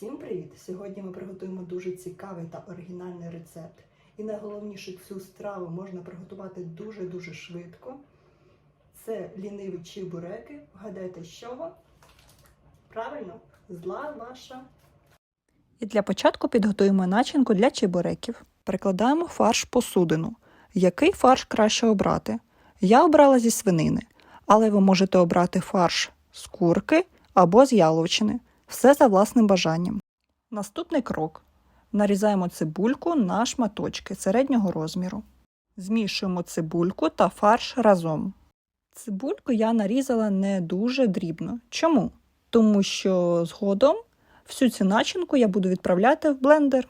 Всім привіт! Сьогодні ми приготуємо дуже цікавий та оригінальний рецепт. І найголовніше цю страву можна приготувати дуже-дуже швидко. Це ліниві чебуреки. Вгадайте, з чого? Правильно, з лаваша. І для початку підготуємо начинку для чебуреків. Перекладаємо фарш посудину. Який фарш краще обрати? Я обрала зі свинини, але ви можете обрати фарш з курки або з яловичини. Все за власним бажанням. Наступний крок. Нарізаємо цибульку на шматочки середнього розміру. Змішуємо цибульку та фарш разом. Цибульку я нарізала не дуже дрібно. Чому? Тому що згодом всю цю начинку я буду відправляти в блендер.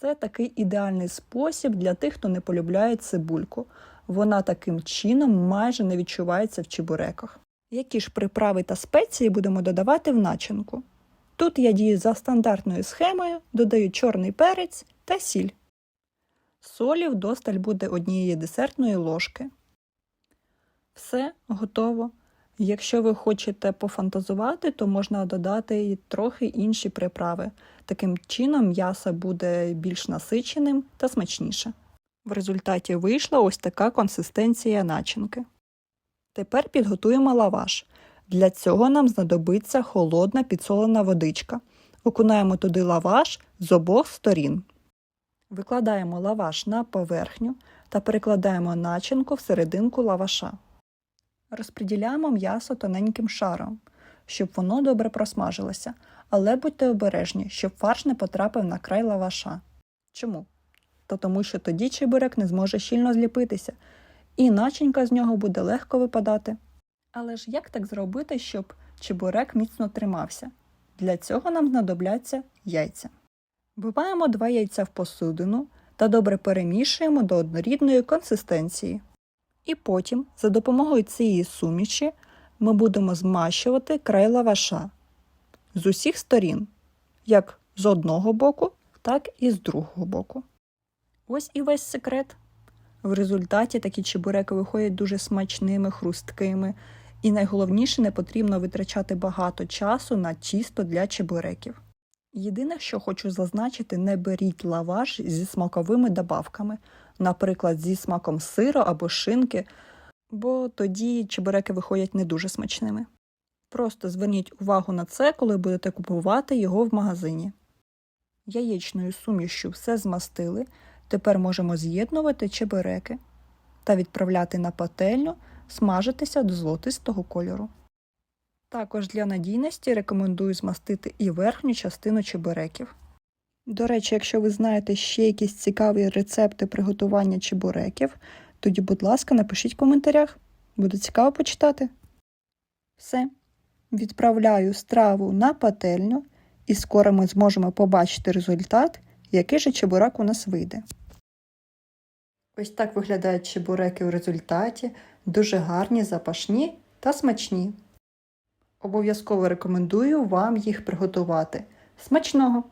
Це такий ідеальний спосіб для тих, хто не полюбляє цибульку. Вона таким чином майже не відчувається в чебуреках. Які ж приправи та спеції будемо додавати в начинку? Тут я дію за стандартною схемою, додаю чорний перець та сіль. Солі вдосталь буде однієї десертної ложки. Все готово. Якщо ви хочете пофантазувати, то можна додати і трохи інші приправи. Таким чином м'ясо буде більш насиченим та смачніше. В результаті вийшла ось така консистенція начинки. Тепер підготуємо лаваш. Для цього нам знадобиться холодна підсолена водичка. Окунаємо туди лаваш з обох сторін. Викладаємо лаваш на поверхню та перекладаємо начинку в серединку лаваша. Розподіляємо м'ясо тоненьким шаром, щоб воно добре просмажилося, але будьте обережні, щоб фарш не потрапив на край лаваша. Чому? Та тому, що тоді чебурек не зможе щільно зліпитися, і начинка з нього буде легко випадати. Але ж як так зробити, щоб чебурек міцно тримався? Для цього нам знадобляться яйця. Вбиваємо два яйця в посудину та добре перемішуємо до однорідної консистенції. І потім, за допомогою цієї суміші, ми будемо змащувати край лаваша з усіх сторін, як з одного боку, так і з другого боку. Ось і весь секрет. В результаті такі чебуреки виходять дуже смачними, хрусткими, і найголовніше не потрібно витрачати багато часу на тісто для чебуреків. Єдине, що хочу зазначити, не беріть лаваш зі смаковими добавками, наприклад, зі смаком сиру або шинки, бо тоді чебуреки виходять не дуже смачними. Просто зверніть увагу на це, коли будете купувати його в магазині. Яєчною сумішю все змастили. Тепер можемо з'єднувати чебуреки та відправляти на пательню смажитися до золотистого кольору. Також для надійності рекомендую змастити і верхню частину чебуреків. До речі, якщо ви знаєте ще якісь цікаві рецепти приготування чебуреків, тоді, будь ласка, напишіть в коментарях. Буде цікаво почитати. Все. Відправляю страву на пательню, і скоро ми зможемо побачити результат, який же чебурек у нас вийде. Ось так виглядають чебуреки в результаті, дуже гарні, запашні та смачні. Обов'язково рекомендую вам їх приготувати. Смачного!